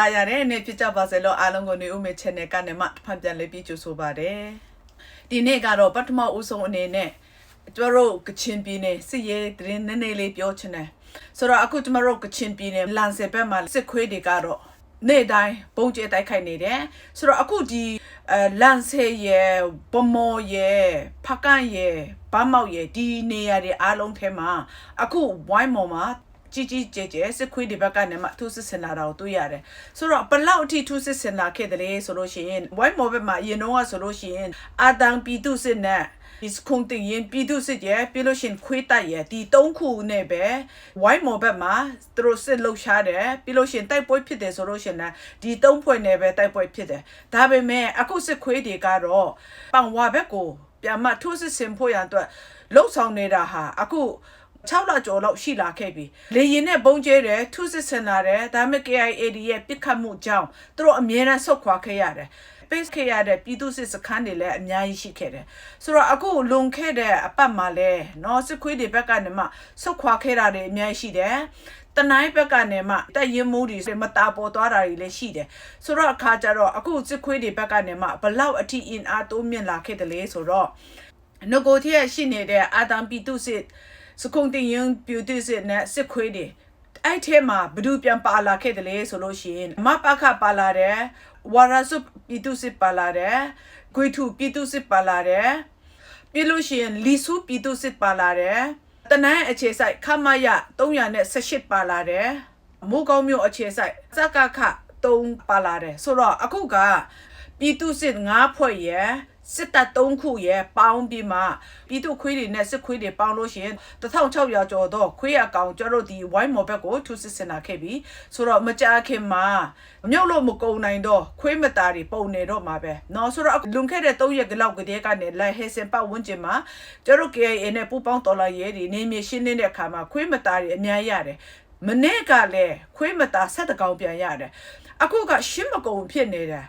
တာယာတဲ့နေ့ဖြစ်ကြပါစေလို့အားလုံးကိုနေဦးမေ channel ကနေမှဖန်ပြန်လေးပြီးကြိုဆိုပါတယ်ဒီနေ့ကတော့ပထမဦးဆုံးအနေနဲ့ကျမတို့ကချင်ပြည်နယ်စစ်ရေးသတင်းနည်းနည်းလေးပြောချင်တယ်ဆိုတော့အခုကျမတို့ကချင်ပြည်နယ်လန်ဆယ်ဘက်မှာစစ်ခွေးတွေကတော့နေ့တိုင်းပုံကျဲတိုက်ခိုက်နေတယ်ဆိုတော့အခုဒီအဲလန်ဆယ်ရဲ့ဗမော်ရဲ့ဖကန်ရဲ့ဘာမောက်ရဲ့ဒီနေရာတွေအားလုံးထဲမှာအခုဝိုင်းမော်မှာ ကြီးကြီးကျယ်ကျယ်စစ်ခွေးတွေဘက်ကနေမှထူးစစ်စင်လာတာကိုတွေ့ရတယ်ဆိုတော့ဘလောက်အထိထူးစစ်စင်လာခဲ့တယ်လဲဆိုလို့ရှိရင်ဝိုင်းမော်ဘက်မှာအရင်တော့ဆိုလို့ရှိရင်အာတန်ပီတုစစ်နဲ့ဒီစခုန်တင်ရင်ပြည်သူစစ်ရဲ့ပြီးလို့ရှိရင်ခွေးတိုက်ရဲ့ဒီ၃ခုနဲ့ပဲဝိုင်းမော်ဘက်မှာသူတို့စစ်လှုပ်ရှားတယ်ပြီးလို့ရှိရင်တိုက်ပွဲဖြစ်တယ်ဆိုလို့ရှိရင်လည်းဒီ၃ဖွဲ့နဲ့ပဲတိုက်ပွဲဖြစ်တယ်ဒါပေမဲ့အခုစစ်ခွေးတွေကတော့ပန်ဝါဘက်ကိုပြန်မထူးစစ်စင်ဖို့ရန်အတွက်လှုပ်ဆောင်နေတာဟာအခု 6လကျော်လောက်ရှိလာခဲ့ပြီလေရင်နဲ့ပုံကျဲတယ်ထုစစ်ဆင်လာတယ်ဒါပေမဲ့ KIAD ရဲ့ပြစ်ခတ်မှုကြောင့်သူတို့အများနဲ့ဆုတ်ခွာခဲ့ရတယ် space ခဲ့ရတဲ့ပြည်သူစစ်စခန်းတွေလည်းအများကြီးရှိခဲ့တယ်။ဆိုတော့အခုလွန်ခဲ့တဲ့အပတ်မှာလည်းနော်စစ်ခွေးတွေဘက်ကနေမှဆုတ်ခွာခဲ့တာတွေအများကြီးရှိတယ်။တနိုင်းဘက်ကနေမှတက်ရင်မိုးတွေမတာပေါ်သွားတာတွေလည်းရှိတယ်။ဆိုတော့အခါကျတော့အခုစစ်ခွေးတွေဘက်ကနေမှဘလောက်အထိအင်အားတိုးမြင့်လာခဲ့တယ်လဲဆိုတော့ငကိုတည်းရရှိနေတဲ့အာတံပီတုစစ် စကုံတင်ရင်ပြူတိစစ်နဲ့စစ်ခွေးတွေအဲ့ထဲမှာဘဒူပြန်ပါလာခဲ့တယ်လေဆိုလို့ရှိရင်မပခပါလာတယ်ဝါရစုပြည်သူစစ်ပါလာတယ်ဂွေထုပြည်သူစစ်ပါလာတယ်ပြီးလို့ရှိရင်လီဆူပြည်သူစစ်ပါလာတယ်တနန်းအခြေဆိုင်ခမရ318ပါလာတယ်မိုးကောင်းမြို့အခြေဆိုင်စကခ3ပါလာတယ်ဆိုတော့အခုကပြည်သူစစ်9ဖွဲ့ရယ် စစ်တပ်၃ခုရဲ့ပေါင်းပြီးမှပြည်သူခွေးတွေနဲ့စစ်ခွေးတွေပေါင်းလို့ရှိရင်1600ကျော်တော့ခွေးအကောင်ကျတော့ဒီဝိုင်းမော်ဘက်ကိုထူစစ်စင်တာခဲ့ပြီဆိုတော့မကြခင်မှာမြုပ်လို့မကုံနိုင်တော့ခွေးမသားတွေပုံနေတော့မှာပဲเนาะဆိုတော့လွန်ခဲ့တဲ့3ရက်ကလောက်ကတည်းကနေလိုက်ဟဲစင်ပတ်ဝန်းကျင်မှာကျတော့ KAA နဲ့ပူပေါင်းတော်လာရဲတွေနေမြေရှင်းနေတဲ့အခါမှာခွေးမသားတွေအများရတယ်မနေ့ကလည်းခွေးမသားဆက်တကောင်ပြန်ရတယ်အခုကရှင်းမကုံဖြစ်နေတယ်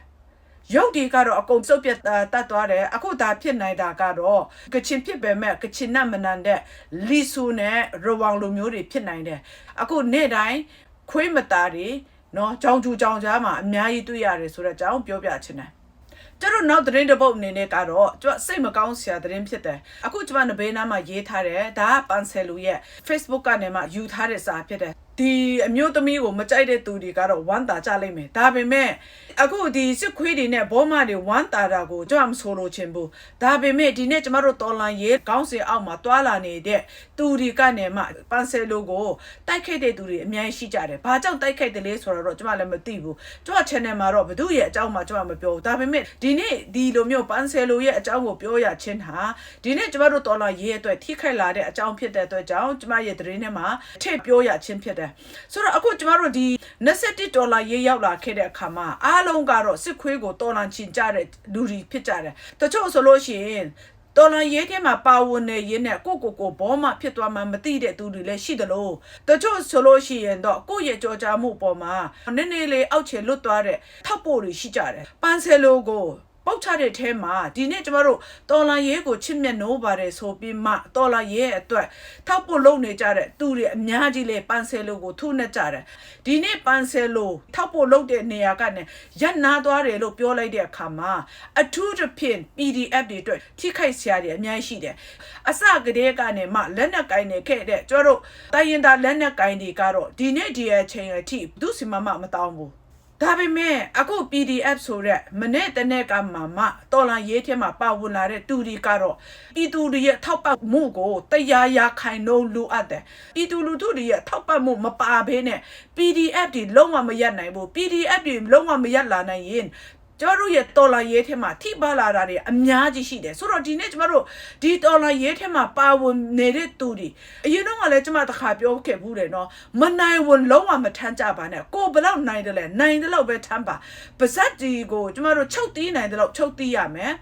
ရုပ်ဒီကတော့အကုန်စုပ်ပြတ်တတ်သွားတယ်အခုဒါဖြစ်နိုင်တာကတော့ကချင်ဖြစ်ပေမဲ့ကချင်နဲ့မနန်တဲ့လီဆူနဲ့ရဝောင်လိုမျိုးတွေဖြစ်နိုင်တယ်အခုနေ့တိုင်းခွေးမသားတွေနော်ကြောင်ကျူကြောင်ကြားမှာအများကြီးတွေ့ရတယ်ဆိုတော့ကြောင်ပြောပြချင်တယ်ကျတော့နောက်သတင်းတစ်ပုတ်အနေနဲ့ကတော့ကျမစိတ်မကောင်းစရာသတင်းဖြစ်တယ်အခုကျမနဘေးနားမှာရေးထားတယ်ဒါကပန်ဆယ်လူရဲ့ Facebook ကနေမှယူထားတဲ့စာဖြစ်တယ် ဒီအမျိုးသမီးကိုမကြိုက်တဲ့သူတွေကတော့ဝမ်းသာကြလိမ့်မယ်ဒါပေမဲ့အခုဒီစစ်ခွေးတွေနဲ့ဘောမတွေဝမ်းသာတာကိုကျွန်တော်မဆိုလို့ချင်ဘူးဒါပေမဲ့ဒီနေ့ကျမတို့တော်လန်ရေးခေါင်းစဉ်အောက်မှာတွာလာနေတဲ့သူတွေကနေမှပန်ဆယ်လိုကိုတိုက်ခိုက်တဲ့သူတွေအများကြီးရှိကြတယ်ဘာကြောင့်တိုက်ခိုက်တယ်လဲဆိုတော့ကျွန်မလည်းမသိဘူးကျွန်မ channel မှာတော့ဘသူရဲ့အကြောင်းမှကျွန်မမပြောဘူးဒါပေမဲ့ဒီနေ့ဒီလိုမျိုးပန်ဆယ်လိုရဲ့အကြောင်းကိုပြောရချင်းဟာဒီနေ့ကျမတို့တော်လန်ရေးအတွက်ထိခိုက်လာတဲ့အကြောင်းဖြစ်တဲ့အတွက်ကြောင့်ကျမရဲ့သတင်းထဲမှာထည့်ပြောရချင်းဖြစ်တယ်ဆိုတော့အခုကျမတို့ဒီ21ဒေါ်လာရေးရောက်လာခဲ့တဲ့အခါမှာအားလုံးကတော့စစ်ခွေးကိုတော်လန်ချင်ကြတဲ့လူတွေဖြစ်ကြတယ်တချို့ဆိုလို့ရှိရင်တော်လန်ရေးထဲမှာပါဝင်နေရင်းနဲ့ကိုကိုကိုဘောမဖြစ်သွားမှမသိတဲ့သူတွေလည်းရှိတယ်လို့တချို့ဆိုလို့ရှိရင်တော့ကိုယ့်ရဲ့ကြောကြားမှုပေါ်မှာနည်းနည်းလေးအောက်ခြေလွတ်သွားတဲ့ထောက်ပို့တွေရှိကြတယ်ပန်းဆယ်လိုကို ပုတ်ချတဲ့ထဲမှာဒီနေ့ကျမတို့တော်လာရဲကိုချစ်မြတ်နိုးပါတယ်ဆိုပြီးမှတော်လာရဲအတွက်ထောက်ဖို့လုပ်နေကြတဲ့သူတွေအများကြီးလေပန်ဆယ်လိုကိုထုနေကြတယ်ဒီနေ့ပန်ဆယ်လိုထောက်ဖို့လုပ်တဲ့နေရာကနေရက်နာသွားတယ်လို့ပြောလိုက်တဲ့အခါမှာအထူးသဖြင့် PDF တွေအတွက်ထိခိုက်စရာတွေအများကြီးရှိတယ်အစကတည်းကနေမှလက်နက်ကင်နေခဲ့တဲ့ကျမတို့တိုင်းရင်သားလက်နက်ကင်တွေကတော့ဒီနေ့ဒီအချိန်အထိသူစီမမမတောင်းဘူး ဒါပေမဲ့အခု PDF ဆိုရက်မနေ့တနေ့ကမှမှတော်လန်ရေးထဲမှာပါဝင်လာတဲ့တူဒီကတော့ပြည်သူတွေရဲ့ထောက်ပံ့မှုကိုတရားရခိုင်နှုန်းလိုအပ်တယ်ပြည်သူလူထုတွေရဲ့ထောက်ပံ့မှုမပါဘဲနဲ့ PDF တွေလုံးဝမရနိုင်ဘူး PDF တွေလုံးဝမရလာနိုင်ရင် ကျမတို့ရဲ့တော်လာရေးထဲမှာထိပါလာတာတွေအများကြီးရှိတယ်ဆိုတော့ဒီနေ့ကျမတို့ဒီတော်လာရေးထဲမှာပါဝင်နေတဲ့သူတွေအရင်တော့ကလည်းကျမတခါပြောခဲ့ဘူးတယ်နော်မနိုင်ဝင်လုံးဝမထမ်းကြပါနဲ့ကိုဘလောက်နိုင်တယ်လဲနိုင်တယ်လို့ပဲထမ်းပါပါဇက်ဒီကိုကျမတို့ချုပ်တီးနိုင်တယ်လို့ချုပ်တီးရမယ်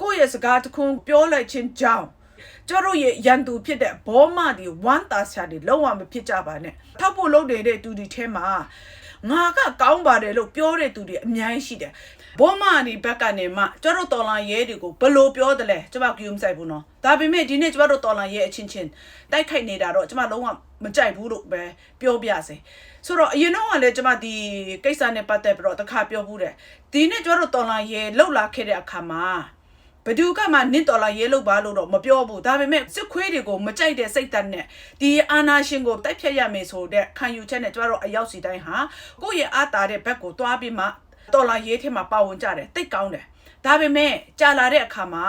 ကိုယ့်ရဲ့စကားတခွန်းပြောလိုက်ခြင်းကြောင့်ကျတို့ရဲ့ရန်သူဖြစ်တဲ့ဘောမတွေဝမ်းသာဆရာတွေလုံးဝမဖြစ်ကြပါနဲ့ထောက်ဖို့လုပ်နေတဲ့သူတွေထဲမှာငါကကောင်းပါတယ်လို့ပြောတဲ့သူတွေအများကြီးရှိတယ် ဘောမဒီဘက်ကနေမှကျတို့တော်လန်ရဲတွေကိုဘလို့ပြောတယ်လဲကျမကယူမဆိုင်ဘူးနော်ဒါပေမဲ့ဒီနေ့ကျမတို့တော်လန်ရဲအချင်းချင်းတိုက်ခိုက်နေတာတော့ကျမလုံးဝမကြိုက်ဘူးလို့ပဲပြောပြစေဆိုတော့အရင်တော့ကလည်းကျွန်မဒီကိစ္စနဲ့ပတ်သက်ပြီးတော့တစ်ခါပြောဘူးတယ်ဒီနေ့ကျွန်တော်တို့တော်လာရဲလှုပ်လာခဲ့တဲ့အခါမှာဘယ်သူကမှနင့်တော်လာရဲလှုပ်ပါလို့တော့မပြောဘူးဒါပေမဲ့စစ်ခွေးတွေကိုမကြိုက်တဲ့စိတ်ဓာတ်နဲ့ဒီအာနာရှင်ကိုတိုက်ဖြတ်ရမယ်ဆိုတဲ့ခံယူချက်နဲ့ကျွန်တော်တို့အရောက်စီတိုင်းဟာကိုယ့်ရဲ့အားတာတဲ့ဘက်ကိုတွားပြီးမှ တော်လာရဲထဲမှာပါဝင်ကြတယ်တိတ်ကောင်းတယ်ဒါပေမဲ့ကြာလာတဲ့အခါမှာ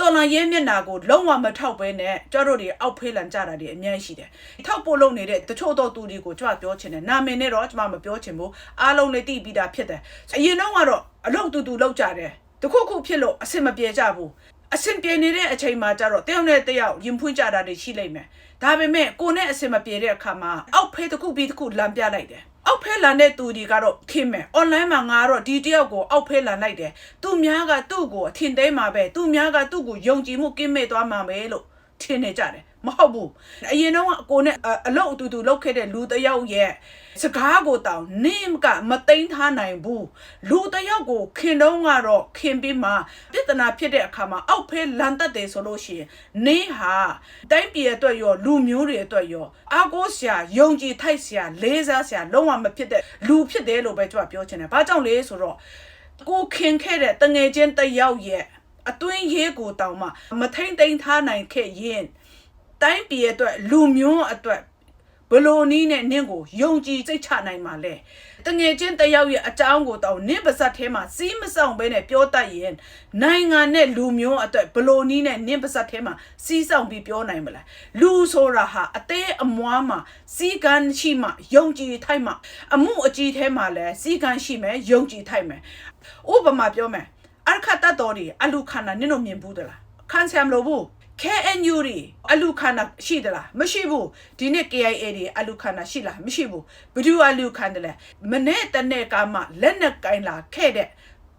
တော်လန်ရဲမျက်နာကိုလုံးဝမထောက်ဘဲနဲ့ကျတို့တွေအောက်ဖေးလန်ကြတာတွေအများကြီးရှိတယ်။ထောက်ဖို့လုပ်နေတဲ့တချို့တော့သူတွေကိုကျမပြောချင်တယ်။နာမည်နဲ့တော့ကျမမပြောချင်ဘူး။အားလုံးလည်းသိပြီးသားဖြစ်တယ်။အရင်တော့ကတော့အလုပ်တူတူလုပ်ကြတယ်။တခုခုဖြစ်လို့အဆင်မပြေကြဘူး။အဆင်ပြေနေတဲ့အချိန်မှာကျတော့တယောက်နဲ့တယောက်ရင်ဖွင့်ကြတာတွေရှိလိမ့်မယ်။ဒါပေမဲ့ကိုယ်နဲ့အဆင်မပြေတဲ့အခါမှာအောက်ဖေးတစ်ခုပြီးတစ်ခုလမ်းပြလိုက်တယ်။အော က်ဖဲလန်တဲ့သူတွေကတော့ခင်မယ် online မှာငါတော့ဒီတယောက်ကိုအောက်ဖဲလန်လိုက်တယ်သူများကသူ့ကိုအထင်သေးမှာပဲသူများကသူ့ကိုယုံကြည်မှုကင်းမဲ့သွားမှာပဲလို့ထင်နေကြတယ် မဟုတ်ဘူးအရင်တော့အကိုနဲ့အလုပ်အတူတူလုပ်ခဲ့တဲ့လူတစ်ယောက်ရဲ့စကားကိုတောင်နင်းကမသိမ်းထားနိုင်ဘူးလူတစ်ယောက်ကိုခင်တော့ကတော့ခင်ပြီးမှပြဿနာဖြစ်တဲ့အခါမှာအောက်ဖဲလန်တတ်တယ်ဆိုလို့ရှိရင်နင်းဟာတိုင်းပြည်အတွက်ရောလူမျိုးတွေအတွက်ရောအာကိုဆရာယုံကြည်ထိုက်ဆရာလေးစားဆရာလုံးဝမဖြစ်တဲ့လူဖြစ်တယ်လို့ပဲကျွန်တော်ပြောချင်တယ်။ဘာကြောင့်လဲဆိုတော့ကိုခင်ခဲ့တဲ့တငယ်ချင်းတစ်ယောက်ရဲ့အတွင်းရေးကိုတောင်မှမထိမ့်သိမ်းထားနိုင်ခဲ့ရင် တိုင်းပြည်အတွက်လူမျိုးအတွက်ဘလို့နီးနဲ့နင့်ကိုယုံကြည်စိတ်ချနိုင်မှာလဲတငယ်ချင်းတယောက်ရဲ့အကြောင်းကိုတောင်နင့်ပါဇက်ထဲမှာစီးမဆောင်ဘဲနဲ့ပြောတတ်ရင်နိုင်ငံနဲ့လူမျိုးအတွက်ဘလို့နီးနဲ့နင့်ပါဇက်ထဲမှာစီးဆောင်ပြီးပြောနိုင်မလားလူဆိုတာဟာအသေးအမွားမှာစီကန်းရှိမှယုံကြည်ထိုက်မှအမှုအကြီးထဲမှာလည်းစီကန်းရှိမယ်ယုံကြည်ထိုက်မယ်ဥပမာပြောမယ်အခါတတ်တော်တွေအလူခန္ဓာနင့်တို့မြင်ဘူးသလားခံဆမ်လို့ဘူး KNU တွေအလူခန္ဓာရှိသလားမရှိဘူးဒီနေ့ KIA တွေအလူခန္ဓာရှိလားမရှိဘူးဘယ်သူအလူခန္ဓာလဲမနေ့တနေ့ကမှလက်နဲ့ကင်လာခဲ့တဲ့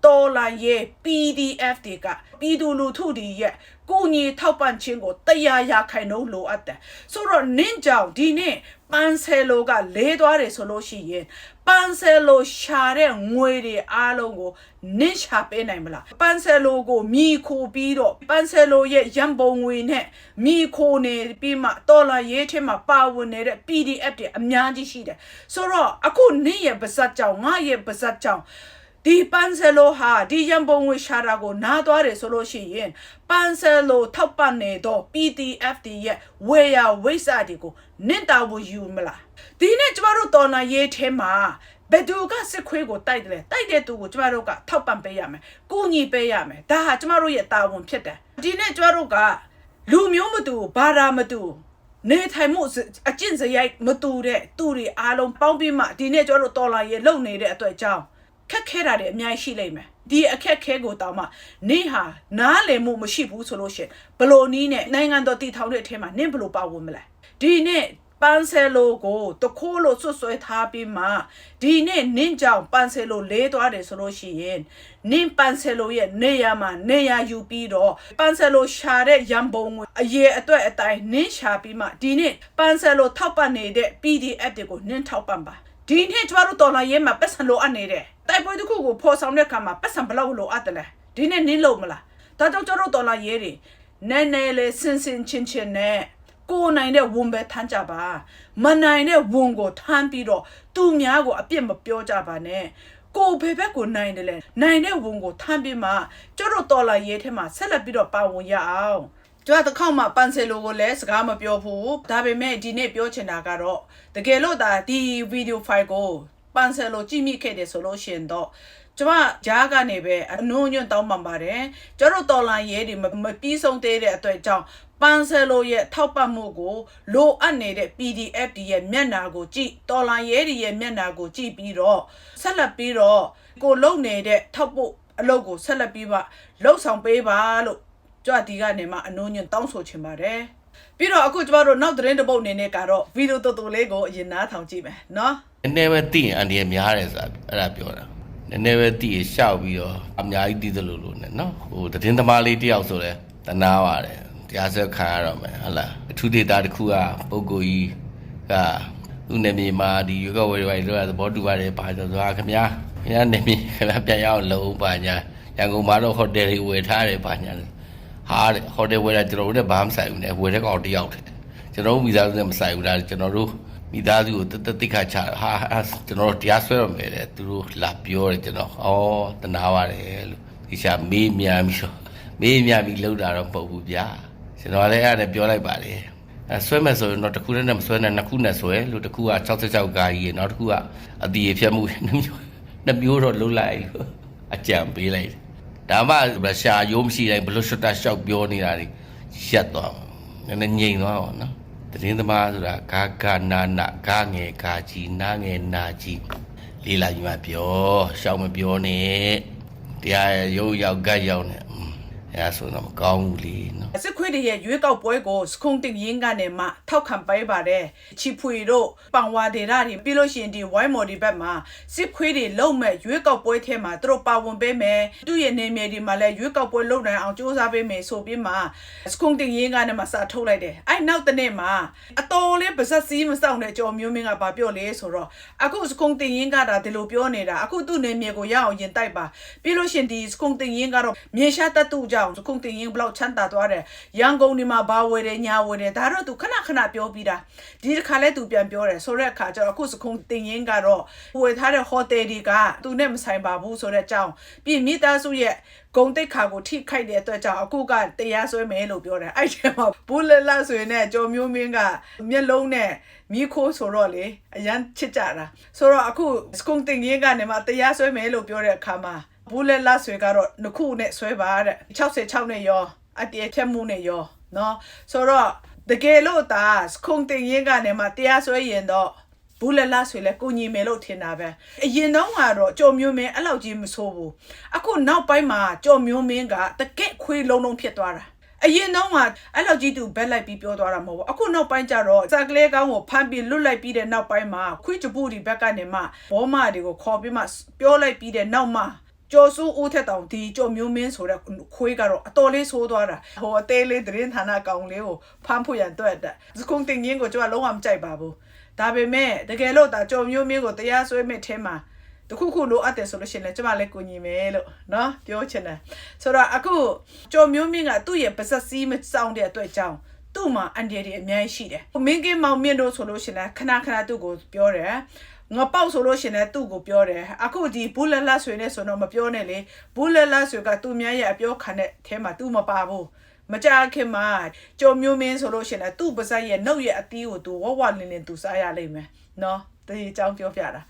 တော်လာရဲ့ PDF တွေကပြည်သူလူထုတွေရဲ့ကိုညီထောက်ပံ့ခြင်းကိုတရားရခိုင်နှုန်းလိုအပ်တယ်ဆိုတော့နင်းကြောင့်ဒီနေ့ပန်းဆယ်လိုကလေးသွားတယ်ဆိုလို့ရှိရင်ပန်းဆယ်လိုရှာတဲ့ငွေတွေအားလုံးကိုနင်းရှာပေးနိုင်မလားပန်းဆယ်လိုကိုမြီခိုပြီးတော့ပန်းဆယ်လိုရဲ့ရန်ပုံငွေနဲ့မြီခိုနေပြီးမှတော်လာရေးထဲမှာပါဝင်နေတဲ့ PDF တွေအများကြီးရှိတယ်ဆိုတော့အခုနင်းရဲ့ပါဇက်ကြောင့်ငါရဲ့ပါဇက်ကြောင့် ဒီပန်ဆယ်လိုဟာဒီရန်ပုံငွေရှာတာကိုနားသွားတယ်ဆိုလို့ရှိရင်ပန်ဆယ်လိုထောက်ပံ့နေတော့ PDF တွေရဲ့ဝေယဝိစာတွေကိုနင့်တာဘူးယူမလားဒီနေ့ကျမတို့တော်နာရေးထဲမှာဘယ်သူကစစ်ခွေးကိုတိုက်တယ်လဲတိုက်တဲ့သူကိုကျမတို့ကထောက်ပံ့ပေးရမယ်ကိုညီပေးရမယ်ဒါဟာကျမတို့ရဲ့တာဝန်ဖြစ်တယ်ဒီနေ့ကျမတို့ကလူမျိုးမတူဘာသာမတူနေထိုင်မှုအကျင့်စရိုက်မတူတဲ့သူတွေအားလုံးပေါင်းပြီးမှဒီနေ့ကျတို့တော်လာရေလုံနေတဲ့အတွက်ကြောင့် ခက်ခဲတာတွေအများကြီးရှိလိမ့်မယ်ဒီအခက်ခဲကိုတောင်မှနေဟာနားလည်မှုမရှိဘူးဆိုလို့ရှရင်ဘလို့နီးနဲ့နိုင်ငံတော်တည်ထောင်တဲ့အထက်မှာနင့်ဘလို့ပါဝင်မလဲဒီနေ့ပန်းဆယ်လိုကိုတခိုးလို့ဆွတ်ဆွဲထားပြီးမှဒီနေ့နင့်ကြောင့်ပန်းဆယ်လိုလေးသွားတယ်ဆိုလို့ရှိရင်နင့်ပန်းဆယ်လိုရဲ့နေရမှာနေရယူပြီးတော့ပန်းဆယ်လိုရှာတဲ့ရန်ပုံငွေအရေးအတွက်အတိုင်းနင့်ရှာပြီးမှဒီနေ့ပန်းဆယ်လိုထောက်ပံ့နေတဲ့ PDF တွေကိုနင့်ထောက်ပံ့ပါဒီနေ့ကျမတို့တော်လာရေးမှာပတ်စံလိုအပ်နေတယ် တိုက်ပွဲတစ်ခုကိုဖော်ဆောင်တဲ့အခါမှာပတ်စံဘလောက်လိုအပ်တယ်လဲဒီနေ့နင်းလို့မလားဒါကြောင့်ကျတို့တော်လာရေးတွေနဲနဲလေးစင်စင်ချင်းချင်းနဲ့ကိုနိုင်တဲ့ဝန်ပဲထမ်းကြပါမနိုင်တဲ့ဝန်ကိုထမ်းပြီးတော့သူများကိုအပြစ်မပြောကြပါနဲ့ကိုဘယ်ဘက်ကိုနိုင်တယ်လဲနိုင်တဲ့ဝန်ကိုထမ်းပြီးမှကျတို့တော်လာရေးထဲမှာဆက်လက်ပြီးတော့ပါဝင်ရအောင်ကျတော့တစ်ခေါက်မှပန်ဆယ်လိုကိုလည်းစကားမပြောဘူးဒါပေမဲ့ဒီနေ့ပြောချင်တာကတော့တကယ်လို့ဒါဒီဗီဒီယိုဖိုင်ကို ပန်ဆယ်လိုကြည့်မိခဲ့တယ်ဆိုလို့ရှိရင်တော့ကျမဂျားကနေပဲအနှုံညွန့်တောင်းပန်ပါတယ်ကျတို့တော်လိုင်းရဲတွေမပြီးဆုံးသေးတဲ့အတွက်ကြောင့်ပန်ဆယ်လိုရဲ့ထောက်ပံ့မှုကိုလိုအပ်နေတဲ့ PDF တွေရဲ့မျက်နာကိုကြည့်တော်လိုင်းရဲတွေရဲ့မျက်နာကိုကြည့်ပြီးတော့ဆက်လက်ပြီးတော့ကိုလုံနေတဲ့ထောက်ဖို့အလုပ်ကိုဆက်လက်ပြီးပါလှုပ်ဆောင်ပေးပါလို့ကြွဒီကနေမှအနှုံညွန့်တောင်းဆိုချင်ပါတယ် ပြီးတော့အခုကျမတို့နောက်သတင်းတစ်ပုတ်အနေနဲ့ကတော့ဗီဒီယိုတူတူလေးကိုအရင်နားထောင်ကြည့်မယ်နော်နည်းနည်းပဲသိရင်အန်ဒီရများတယ်ဆိုတာအဲ့ဒါပြောတာနည်းနည်းပဲသိရင်ရှောက်ပြီးတော့အများကြီးသိသလိုလိုနဲ့နော်ဟိုသတင်းသမားလေးတယောက်ဆိုလဲတနာပါတယ်တရားစွဲခံရတော့မယ်ဟုတ်လားအထူးဒေတာတစ်ခုကပုံကိုကြီးကသူ့နေမြေမှာဒီရွက်ကဝယ်ဝယ်လို့သဘောတူပါတယ်ပါဆိုတော့ခင်ဗျာခင်ဗျာနေမြေခင်ဗျာပြန်ရအောင်လုံးပါညာရန်ကုန်မှာတော့ဟိုတယ်တွေဝယ်ထားတယ်ပါညာ ဟာတဲ့ဟိုတယ်ဝယ်တာကျွန်တော်တို့လည်းဘာမှမဆိုင်ဘူးနဲ့ဝယ်တဲ့ကောင်တယောက်တယ်ကျွန်တော်တို့ဗီဇာနဲ့မဆိုင်ဘူးလားကျွန်တော်တို့မိသားစုကိုတသက်တိခါချတာဟာဟာကျွန်တော်တို့တရားစွဲရမယ်တဲ့သူတို့လာပြောတယ်ကျွန်တော်ဩတနာပါတယ်လို့ဒီရှာမေးမြန်ပြီးတော့မေးမြန်ပြီးလှုပ်တာတော့မဟုတ်ဘူးဗျာကျွန်တော်လည်းအဲ့ဒါနဲ့ပြောလိုက်ပါတယ်အဲဆွဲမယ်ဆိုရင်တော့တစ်ခုနဲ့မဆွဲနဲ့နှစ်ခုနဲ့ဆွဲလို့တစ်ခုက66ကာကြီးရနောက်တစ်ခုကအတီးဖြတ်မှုနှစ်မျိုးနှစ်မျိုးတော့လှုပ်လိုက်လို့အကြံပေးလိုက်တယ် ဒါမှရုရှားရိုးမရှိတိုင်းဘလို့ရှတ်တာရှောက်ပြောနေတာတွေရက်သွားနည်းနည်းငြိမ်သွားအောင်နော်တရင်သမားဆိုတာဂါဂနာနာဂါငယ်ဂါကြီးနာငယ်နာကြီးလေးလာကြီးမှပြောရှောင်းမပြောနဲ့တရားရုပ်ရောက်ဂတ်ရောက်နဲ့ อืมအဲဒါဆိုတော့မကောင်းဘူးလေနော်စစ်ခွေးတွေရဲ့ရွေးကောက်ပွဲကိုစခုံတင်ရင်းကနေမှထောက်ခံပေးပါတယ်ချီဖွေတို့ပန်ဝါဒေတာတွေပြီးလို့ရှိရင်ဒီဝိုင်းမော်ဒီဘက်မှာစစ်ခွေးတွေလုံမဲ့ရွေးကောက်ပွဲထဲမှာသူတို့ပါဝင်ပေးမယ်သူ့ရဲ့နေမြေဒီမှာလည်းရွေးကောက်ပွဲလုပ်နိုင်အောင်စူးစမ်းပေးမယ်ဆိုပြီးမှစခုံတင်ရင်းကနေမှစာထုတ်လိုက်တယ်အဲ့နောက်တစ်နေ့မှာအတော်လေးပါဇက်စီးမစောင့်တဲ့ကြော်မျိုးမင်းကဘာပြောလဲဆိုတော့အခုစခုံတင်ရင်းကဒါဒီလိုပြောနေတာအခုသူ့နေမြေကိုရအောင်ရင်တိုက်ပါပြီးလို့ရှိရင်ဒီစခုံတင်ရင်းကတော့မြေရှားတတ်သူကြောင့်စခုံတင်ရင်းဘလောက်ချမ်းသာသွားတယ်ရန်ကုန်ဒီမှာဘာဝယ်တယ်ညာဝယ်တယ်ဒါတော့သူခဏခဏပြောပြီးတာဒီတစ်ခါလဲသူပြန်ပြောတယ်ဆိုတဲ့အခါကျတော့အခုစခုံတင်ရင်းကတော့ဝယ်ထားတဲ့ဟိုတယ်တွေကသူနဲ့မဆိုင်ပါဘူးဆိုတဲ့အကြောင်းပြီးမိသားစုရဲ့ဂုံတိတ်ခါကိုထိခိုက်တဲ့အတွက်ကြောင့်အခုကတရားစွဲမယ်လို့ပြောတယ်အဲ့ဒီမှာဘူးလလဆိုရင်ねကြော်မျိုးမင်းကမျက်လုံးနဲ့မိခိုးဆိုတော့လေအရန်ချစ်ကြတာဆိုတော့အခုစကုံတင်ရင်ကနေမှတရားစွဲမယ်လို့ပြောတဲ့အခါမှာ ဘူးလဲလာဆွေကတော့နှစ်ခုနဲ့ဆွဲပါတဲ့66နဲ့ရောအတည့်ဖြတ်မှုနဲ့ရောနော်ဆိုတော့တကယ်လို့ဒါခုံတင်ရင်ကနေမှတရားစွဲရင်တော့ဘူးလက်လက်ဆိုလဲကိုညီမယ်လို့ထင်တာပဲအရင်တုန်းကတော့ကြော်မျိုးမင်းအဲ့လောက်ကြီးမဆိုးဘူးအခုနောက်ပိုင်းမှာကြော်မျိုးမင်းကတကက်ခွေးလုံးလုံးဖြစ်သွားတာအရင်တုန်းကအဲ့လောက်ကြီးသူဘက်လိုက်ပြီးပြောသွားတာမဟုတ်ဘူးအခုနောက်ပိုင်းကျတော့စကလေးကောင်းကိုဖမ်းပြီးလွတ်လိုက်ပြီးတဲ့နောက်ပိုင်းမှာခွေးချပူဒီဘက်ကနေမှဘောမတွေကိုခေါ်ပြီးမှပြောလိုက်ပြီးတဲ့နောက်မှာ ကျော်စုဦးထက်တောင်ဒီကျော်မျိုးမင်းဆိုတဲ့ခွေးကတော့အတော်လေးဆိုးသွားတာဟိုအသေးလေးသတင်းဌာနကောင်လေးကိုဖမ်းဖို့ရန်တွေ့တဲ့စကုံတင်ရင်ကိုကျွန်တော်လုံးဝမကြိုက်ပါဘူးဒါပေမဲ့တကယ်လို့ဒါကျော်မျိုးမင်းကိုတရားစွဲမိထဲမှာတခုခုလိုအပ်တယ်ဆိုလို့ရှိရင်လည်းကျမလည်းကူညီမယ်လို့နော်ပြောချင်တယ်ဆိုတော့အခုကျော်မျိုးမင်းကသူ့ရဲ့ပါဇက်စီးမစောင်းတဲ့အတွက်ကြောင့်သူ့မှာအန်ဒီတွေအများကြီးရှိတယ်။မင်းကင်းမောင်မြင့်တို့ဆိုလို့ရှိရင်ခဏခဏသူ့ကိုပြောတယ် ငါပေါက်ဆိုလို့ရှိရင်လည်းသူ့ကိုပြောတယ်အခုဒီဘူးလလဆွေနဲ့ဆိုတော့မပြောနဲ့လေဘူးလလဆွေကသူ့များရဲ့အပြောခံတဲ့အဲမှာသူ့မပါဘူးမကြခင်မှာကြုံမျိုးမင်းဆိုလို့ရှိရင်လည်းသူ့ပါဇက်ရဲ့နှုတ်ရဲ့အသီးကိုသူဝဝလင်းလင်းသူစားရလိမ့်မယ်နော်ဒီအကြောင်းပြောပြတာ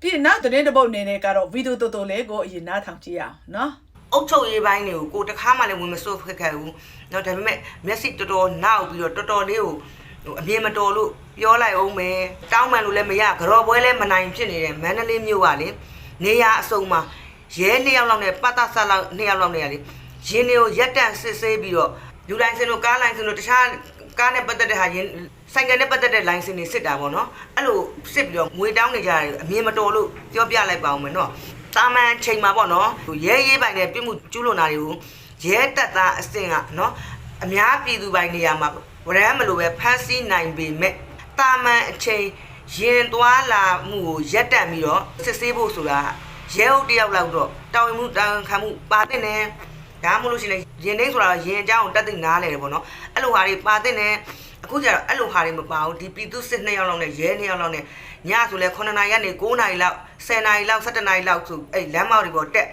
ပြီးရင်နောက်သတင်းတစ်ပုတ်အနေနဲ့ကတော့ဗီဒီယိုတော်တော်လေးကိုအရင်နားထောင်ကြည့်ရအောင်နော် အုတ်ချုပ်ရေးပိုင်းတွေကိုကိုတခါမှလည်းဝင်မစိုးဖက်ခဲ့ဘူးเนาะဒါပေမဲ့မျက်စိတော်တော်နောက်ပြီးတော့တော်တော်လေးကို ဟိုအမြင်မတော်လို့ပြောလိုက်အောင်မယ်တောင်းမှန်လို့လည်းမရကြော်ပွဲလည်းမနိုင်ဖြစ်နေတဲ့မန္တလေးမြို့ကလေနေရအစုံမှာရဲနှစ်ယောက်လောက်နဲ့ပတ်သက်ဆက်လောက်နှစ်ယောက်လောက်နဲ့ကလေရင်းတွေကိုရက်တန့်စစ်ဆေးပြီးတော့လူလိုင်းစင်တို့ကားလိုင်းစင်တို့တခြားကားနဲ့ပတ်သက်တဲ့ဟာရင်းဆိုင်ကယ်နဲ့ပတ်သက်တဲ့လိုင်းစင်တွေစစ်တာပေါ့နော်အဲ့လိုစစ်ပြီးတော့ငွေတောင်းနေကြတယ်အမြင်မတော်လို့ပြောပြလိုက်ပါအောင်မယ်နော်တာမန်ချိန်မှာပေါ့နော်ဟိုရဲရေးပိုင်နဲ့ပြစ်မှုကျူးလွန်တာတွေကိုရဲတပ်သားအစင်ကနော်အများပြည်သူပိုင်နေရာမှာ ဝရမ်းမလို့ပဲဖမ်းဆီးနိုင်ပေမဲ့တာမန်အချိန်ရင်သွားလာမှုကိုရက်တန့်ပြီးတော့စစ်ဆေးဖို့ဆိုတာရဲဟုတ်တယောက်လောက်တော့တာဝန်မှုတာဝန်ခံမှုပါတဲ့နဲ့ဒါမှမဟုတ်လို့ရှိရင်ရင်နှိမ့်ဆိုတာရင်အကြောင်းကိုတက်သိနားလဲတယ်ပေါ့နော်အဲ့လိုဟာတွေပါတဲ့နဲ့အခုကျတော့အဲ့လိုဟာတွေမပါဘူးဒီပြည်သူစစ်2ယောက်လောက်နဲ့ရဲ2ယောက်လောက်နဲ့ညဆိုလဲ9နာရီကနေ9နာရီလောက်10နာရီလောက်17နာရီလောက်ဆိုအဲ့လမ်းမောက်တွေပေါ်တက်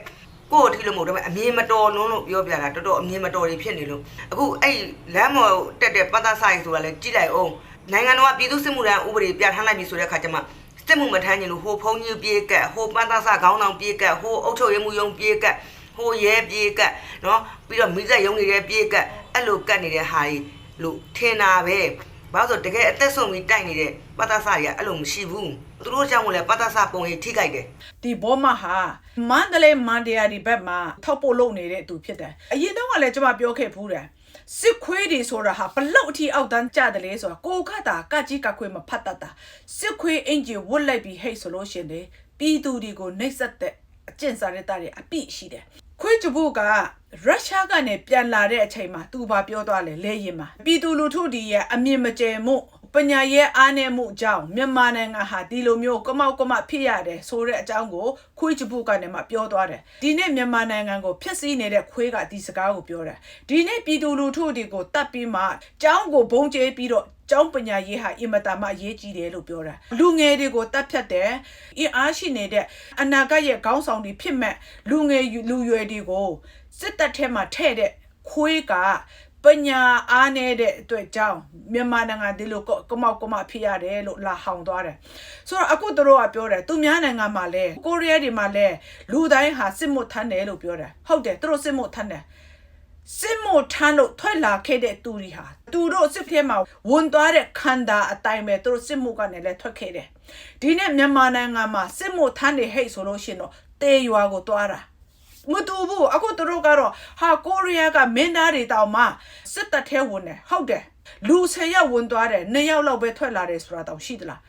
ကိုယ့်အထီလို့မဟုတ်တော့အမြင်မတော်လုံးလို့ပြောပြတာတော်တော်အမြင်မတော်တွေဖြစ်နေလို့အခုအဲ့လမ်းမော်တက်တဲ့ပတ်သက်ဆိုင်ဆိုတာလဲကြည့်လိုက်အောင်နိုင်ငံတော်ကပြည်သူစစ်မှုထမ်းဥပဒေပြဋ္ဌာန်းလိုက်ပြီဆိုတဲ့အခါကျမှစစ်မှုမထမ်းချင်လို့ဟိုဖုံးကြီးပြေးကတ်ဟိုပန်းသားစခေါင်းဆောင်ပြေးကတ်ဟိုအုတ်ချုပ်ရမှုယုံပြေးကတ်ဟိုရဲပြေးကတ်နော်ပြီးတော့မိသက်ယုံနေတဲ့ပြေးကတ်အဲ့လိုကတ်နေတဲ့ဟာကြီးလို့ထင်တာပဲဘာလို့ဆိုတကယ်အသက်ဆုံးပြီးတိုက်နေတဲ့ပတ်သက်စာတွေကအဲ့လိုမရှိဘူး သူတို့ကြောင့်မို့လဲပတ်သက်စာပုံရိပ်ထိကြိုက်တယ်ဒီဘောမဟာမန္တလေးမန္တရာဒီဘက်မှာထောက်ပို့လုပ်နေတဲ့သူဖြစ်တယ်အရင်တော့ကလည်းကျွန်မပြောခဲ့ဖူးတယ်စစ်ခွေးတွေဆိုတာဟာဘလောက်အထိအောက်တန်းကြတယ်လဲဆိုတာကိုခတ်တာကကြီးကခွေးမဖတ်တတ်တာစစ်ခွေးအင်ဂျီဝတ်လိုက်ပြီးဟိတ်ဆိုလို့ရှင်လေပြည်သူတွေကိုနှိပ်စက်တဲ့အကျင့်စာရတဲ့တွေအပိရှိတယ်ခွေးချဖို့ကရုရှားကနေပြန်လာတဲ့အချိန်မှာသူဘာပြောသွားလဲလဲရင်မှာပြည်သူလူထုဒီရဲ့အမြင်မကျယ်မှု ပညာရဲ့အားနည်းမှုအကြောင်းမြန်မာနိုင်ငံဟာဒီလိုမျိုးကမောက်ကမဖြစ်ရတယ်ဆိုတဲ့အကြောင်းကိုခွေးချဖို့ကနေမှပြောသွားတယ်ဒီနေ့မြန်မာနိုင်ငံကိုဖျက်ဆီးနေတဲ့ခွေးကဒီစကားကိုပြောတယ်ဒီနေ့ပြည်သူလူထုတွေကိုတတ်ပြီးမှကျောင်းကိုဘုံကျဲပြီးတော့ကျောင်းပညာရေးဟာအင်မတန်မှအရေးကြီးတယ်လို့ပြောတာလူငယ်တွေကိုတတ်ဖြတ်တယ်အင်အားရှိနေတဲ့အနာဂတ်ရဲ့ခေါင်းဆောင်တွေဖြစ်မဲ့လူငယ်လူရွယ်တွေကိုစစ်တပ်ထဲမှာထဲ့တဲ့ခွေးက ပညာအားနေတဲ့အတွက်ကြောင့်မြန်မာနိုင်ငံဒီလိုကကမောက်ကမဖြစ်ရတယ်လို့လာဟောင်သွားတယ်ဆိုတော့အခုတို့ကပြောတယ်သူများနိုင်ငံမှာလဲကိုရီးယားတွေမှာလဲလူတိုင်းဟာစစ်မှုထမ်းတယ်လို့ပြောတယ်ဟုတ်တယ်သူတို့စစ်မှုထမ်းတယ်စစ်မို့ထမ်းလို့ထွက်လာခဲ့တဲ့သူတွေဟာသူတို့စစ်ထဲမှာဝန်သွားတဲ့ခန္ဓာအတိုင်းပဲသူတို့စစ်မှုကနေလည်းထွက်ခဲ့တယ်ဒီနေ့မြန်မာနိုင်ငံမှာစစ်မှုထမ်းတွေဟိတ်ဆိုလို့ရှိရင်တော့တေရွာကိုသွားတာ မတူဘူးအခုသူတို့ကတော့ဟာကိုရီးယားကမင်းသားတွေတောင်မှစစ်တပ်ထဲဝင်တယ်ဟုတ်တယ်လူ10ယောက်ဝင်သွားတယ်2ယောက်လောက်ပဲထွက်လာတယ်ဆိုတာတောင်ရှိသလား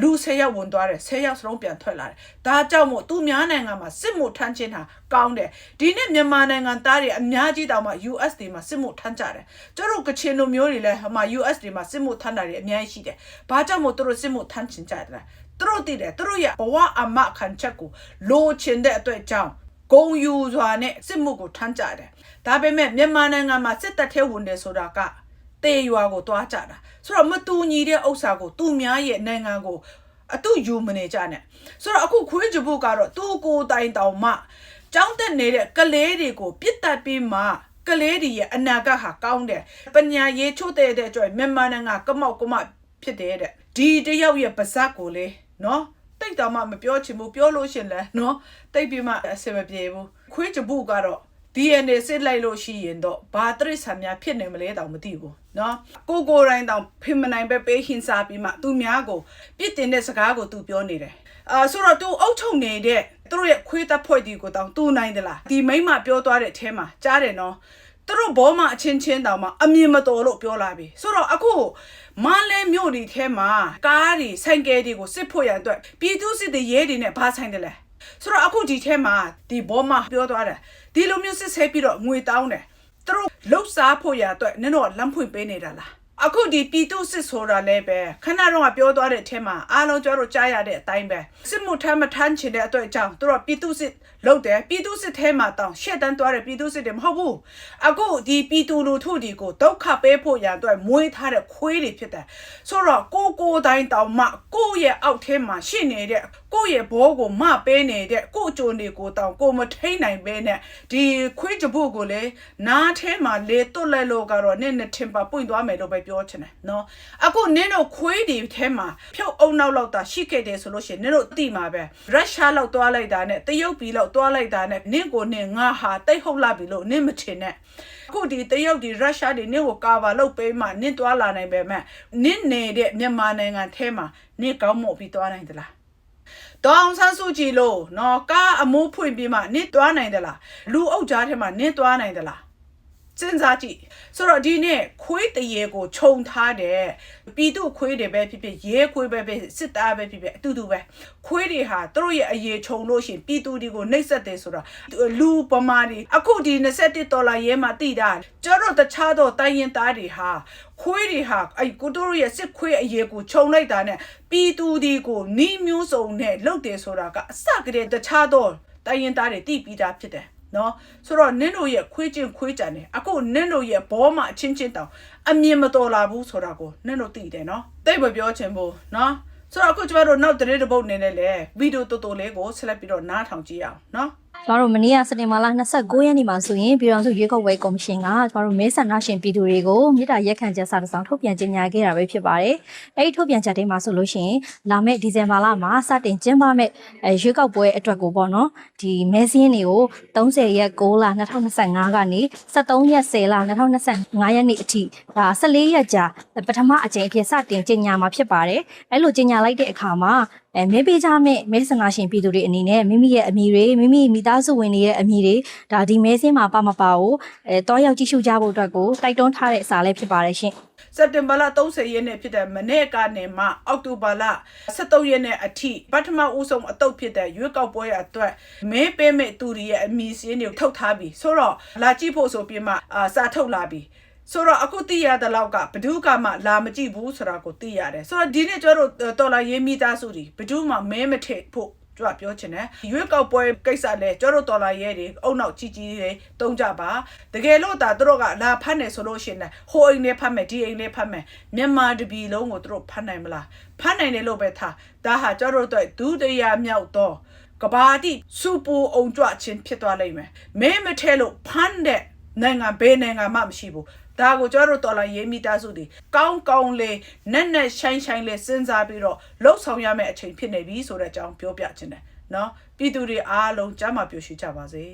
လူ10ယောက်ဝင်သွားတယ်10ယောက်စလုံးပြန်ထွက်လာတယ်ဒါကြောင့်မို့သူများနိုင်ငံမှာစစ်မှုထမ်းခြင်းဟာကောင်းတယ်ဒီနေ့မြန်မာနိုင်ငံသားတွေအများကြီးတောင်မှ US တွေမှာစစ်မှုထမ်းကြတယ်ကျတို့ကချင်လူမျိုးတွေလည်းဟိုမှာ US တွေမှာစစ်မှုထမ်းတာတွေအများကြီးရှိတယ်ဘာကြောင့်မို့သူတို့စစ်မှုထမ်းချင်ကြတယ်လဲသူတို့တည်တယ်သူတို့ရဲ့ဘဝအမခံချက်ကိုလိုချင်တဲ့အတွက်ကြောင့် ဂုံယူစွာနဲ့စစ်မှုကိုထမ်းကြတယ်ဒါပေမဲ့မြန်မာနိုင်ငံမှာစစ်တပ်ထဲဝင်တယ်ဆိုတာကတေရွာကိုတွားကြတာဆိုတော့မတူညီတဲ့ဥစ္စာကိုသူများရဲ့နိုင်ငံကိုအတူယူမနေကြနဲ့ဆိုတော့အခုခွေးကြပုတ်ကတော့သူ့ကိုယ်တိုင်တောင်မှကြောင်းတက်နေတဲ့ကလေးတွေကိုပြစ်တက်ပြီးမှကလေးတွေရဲ့အနာဂတ်ဟာကောင်းတယ်ပညာရေးချို့တဲ့တဲ့အတွက်မြန်မာနိုင်ငံကမောက်ကမဖြစ်တယ်တဲ့ဒီတယောက်ရဲ့ပါဇက်ကိုလေနော် တိတ်တော်မှမပြောချင်ဘူးပြောလို့ရှရင်လဲနော်တိတ်ပြီးမှအဆင်မပြေဘူးခွေးကြပုတ်ကတော့ DNA စစ်လိုက်လို့ရှိရင်တော့ဘာတရစ္ဆာန်များဖြစ်နေမလဲတောင်မသိဘူးเนาะကိုကိုယ်တိုင်းတောင်ဖင်မနိုင်ပဲပေးဟင်စားပြီးမှသူများကိုပြစ်တင်တဲ့စကားကိုသူပြောနေတယ်အာဆိုတော့သူအုတ်ချုပ်နေတဲ့သူတို့ရဲ့ခွေးတပ်ဖွဲ့ဒီကိုတောင်သူနိုင်သလားဒီမိမပြောသွားတဲ့အထဲမှာကြားတယ်နော်သူတို့ဘောမအချင်းချင်းတောင်မှအမြင်မတော်လို့ပြောလာပြီဆိုတော့အခု မန်းလဲမြို့ဒီထဲမှာကားတွေဆိုင်ကယ်တွေကိုစစ်ဖို့ရအတွက်ပြည်သူစစ်တွေရဲတွေနဲ့ဘာဆိုင်တယ်လဲဆိုတော့အခုဒီထဲမှာဒီဘောမပြောသွားတယ်ဒီလိုမျိုးစစ်ဆဲပြီးတော့ငွေတောင်းတယ်သူတို့လှုပ်ရှားဖို့ရအတွက်နင်တို့လမ်းဖွင့်ပေးနေတာလား အခုဒီပြည်သူစစ်ဆိုတာလည်းပဲခဏတော့ကပြောသွားတဲ့အထက်မှာအားလုံးကျွန်တော်တို့ကြားရတဲ့အတိုင်းပဲစစ်မှုထမ်းမထမ်းချင်တဲ့အတွက်ကြောင့်သူတို့ပြည်သူစစ်လုပ်တယ်ပြည်သူစစ်ထဲမှာတောင်ရှက်တန်းသွားတဲ့ပြည်သူစစ်တွေမဟုတ်ဘူးအခုဒီပြည်သူလူထုတွေကိုဒုက္ခပေးဖို့ရအတွက်မွေးထားတဲ့ခွေးတွေဖြစ်တယ်ဆိုတော့ကိုကိုတိုင်းတောင်မှကိုယ့်ရဲ့အောက်ထဲမှာရှိနေတဲ့ကိုယ့်ရဲ့ဘောကိုမပေးနေတဲ့ကိုယ့်ကြိုနေကိုတောင်ကိုမထိန်နိုင်ပဲနဲ့ဒီခွေးကြပုတ်ကိုလေနားထဲမှာလေတွတ်လိုက်လို့ကတော့နင့်နဲ့ထင်ပါပွင့်သွားမယ်လို့ပဲပြောချင်တယ်နော်အခုနင့်တို့ခွေးတွေထဲမှာဖြုတ်အုံနောက်လောက်တာရှိခဲ့တယ်ဆိုလို့ရှိရင်နင့်တို့သိမှာပဲရုရှားလောက်သွားလိုက်တာနဲ့တရုတ်ပြည်လောက်သွားလိုက်တာနဲ့နင့်ကိုနင့်ငါဟာတိတ်ဟုတ်လာပြီလို့နင့်မထင်နဲ့အခုဒီတရုတ်ဒီရုရှားတွေနင့်ကိုကာဗာလုပ်ပေးမှနင့်သွားလာနိုင်ပဲမဲ့နင့်နေတဲ့မြန်မာနိုင်ငံထဲမှာနင့်ကောင်းမို့ပြီးသွားနိုင်သလားဒေါအောင်ဆန်းစုကြည်လို့နော်ကားအမိုးဖွင့်ပြီးမှနင့်သွားနိုင်သလားလူအုပ်ကြားထဲမှာနင့်သွားနိုင်သလား စဉ်းစားကြည့်ဆိုတော့ဒီနေ့ခွေးတရေကိုခြုံထားတယ်ပြည်သူခွေးတွေပဲဖြစ်ဖြစ်ရဲခွေးပဲပဲစစ်သားပဲဖြစ်ဖြစ်အတူတူပဲခွေးတွေဟာသူတို့ရဲ့အရေးခြုံလို့ရှရင်ပြည်သူတွေကိုနှိပ်စက်တယ်ဆိုတာလူပမာတွေအခုဒီ21ဒေါ်လာရဲမှာတိတာကျတော့တခြားသောတိုင်းရင်သားတွေဟာခွေးတွေဟာအဲ့ကိုတို့ရဲ့စစ်ခွေးအရေးကိုခြုံလိုက်တာနဲ့ပြည်သူတွေကိုနီးမျိုးစုံနဲ့လှုပ်တယ်ဆိုတာကအစကတည်းကတခြားသောတိုင်းရင်သားတွေတိပြီးသားဖြစ်တယ် နော်ဆိုတော့နင့်တို့ရဲ့ခွေးချင်းခွေးကြံနေအခုနင့်တို့ရဲ့ဘောမအချင်းချင်းတောင်အမြင်မတော်လာဘူးဆိုတာကိုနင့်တို့သိတယ်နော်တိတ်မပြောချင်ဘူးနော်ဆိုတော့အခုကျမတို့နောက်တရေတစ်ပုတ်နေနဲ့လေဗီဒီယိုတော်တော်လေးကိုဆက်လက်ပြီးတော့နားထောင်ကြည့်အောင်နော် ကျမတို့မနေ့ကစတင်မာလာ29ရက်နေ့မှာဆိုရင်ပြည်တော်စုရွေးကောက်ပွဲကော်မရှင်ကကျမတို့မဲဆန္ဒရှင်ပြည်သူတွေကိုမြေတားရက်ခံချက်စာတစ်စောင်ထုတ်ပြန်ကြေညာခဲ့တာပဲဖြစ်ပါတယ်။အဲဒီထုတ်ပြန်ချက်တွေမှာဆိုလို့ရှိရင်လာမယ့်ဒီဇင်ဘာလမှာစတင်ကျင်းပမယ့်အဲရွေးကောက်ပွဲအတွက်ကိုပေါ့နော်ဒီမဲစင်းတွေကို30ရက်6လ2025ကနေ73ရက်10လ2025ရက်နေ့အထိဒါ14ရက်ကြာပထမအကြိမ်အဖြစ်စတင်ကြေညာမှာဖြစ်ပါတယ်။အဲလိုကြေညာလိုက်တဲ့အခါမှာအဲမဲပေးကြမဲ့မဲဆန္ဒရှင်ပြည်သူတွေအနေနဲ့မိမိရဲ့အမည်တွေမိမိမိသားစုဝင်တွေရဲ့အမည်တွေဒါဒီမဲစင်းမှာပါမပါကိုအဲတောရောက်ကြည့်ရှုကြဖို့အတွက်ကိုတိုက်တွန်းထားတဲ့အစာလည်းဖြစ်ပါတယ်ရှင်စက်တင်ဘာလ30ရက်နေ့ဖြစ်တဲ့မနေ့ကနေမှအောက်တိုဘာလ23ရက်နေ့အထိပထမဦးဆုံးအတုပ်ဖြစ်တဲ့ရွေးကောက်ပွဲအတွက်မဲပေးမဲ့သူတွေရဲ့အမည်စင်းတွေထုတ်ထားပြီဆိုတော့လာကြည့်ဖို့ဆိုပြီးမှအာစာထုတ်လာပြီ ဆိုတော့အခုသိရတဲ့လောက်ကဘဒုကမှလာမကြည့်ဘူးဆိုတာကိုသိရတယ်ဆိုတော့ဒီနေ့ကျတော့တော်လာရေးမိသားစုတွေဘဒုမှမဲမထည့်ဖို့ကြွပြောချင်တယ်ရွေးကောက်ပွဲကိစ္စလဲကျတို့တော်လာရဲတွေအုံနောက်ကြီးကြီးတွေတုံးကြပါတကယ်လို့ဒါသူတို့ကလာဖတ်နေဆိုလို့ရှိရင်ဟိုအိမ်နဲ့ဖတ်မယ်ဒီအိမ်နဲ့ဖတ်မယ်မြန်မာတပြည်လုံးကိုသူတို့ဖတ်နိုင်မလားဖတ်နိုင်တယ်လို့ပဲထားဒါဟာကျတို့တို့ဒုတိယမြောက်တော့ကဘာတိစူပူအောင်ကြွချင်းဖြစ်သွားလိမ့်မယ်မဲမထဲလို့ဖမ်းတဲ့နိုင်ငံဘယ်နိုင်ငံမှမရှိဘူး ဒါကိုကျွန်တော်တို့တော်လာရေးမိသားစုတွေကောင်းကောင်းလေးနက်နက်ရှိုင်းရှိုင်းလေးစဉ်းစားပြီးတော့လှုပ်ဆောင်ရမယ့်အချိန်ဖြစ်နေပြီဆိုတဲ့အကြောင်းပြောပြချင်တယ်နော်ပြည်သူတွေအားလုံးကြားမှာပျော်ရွှင်ကြပါစေ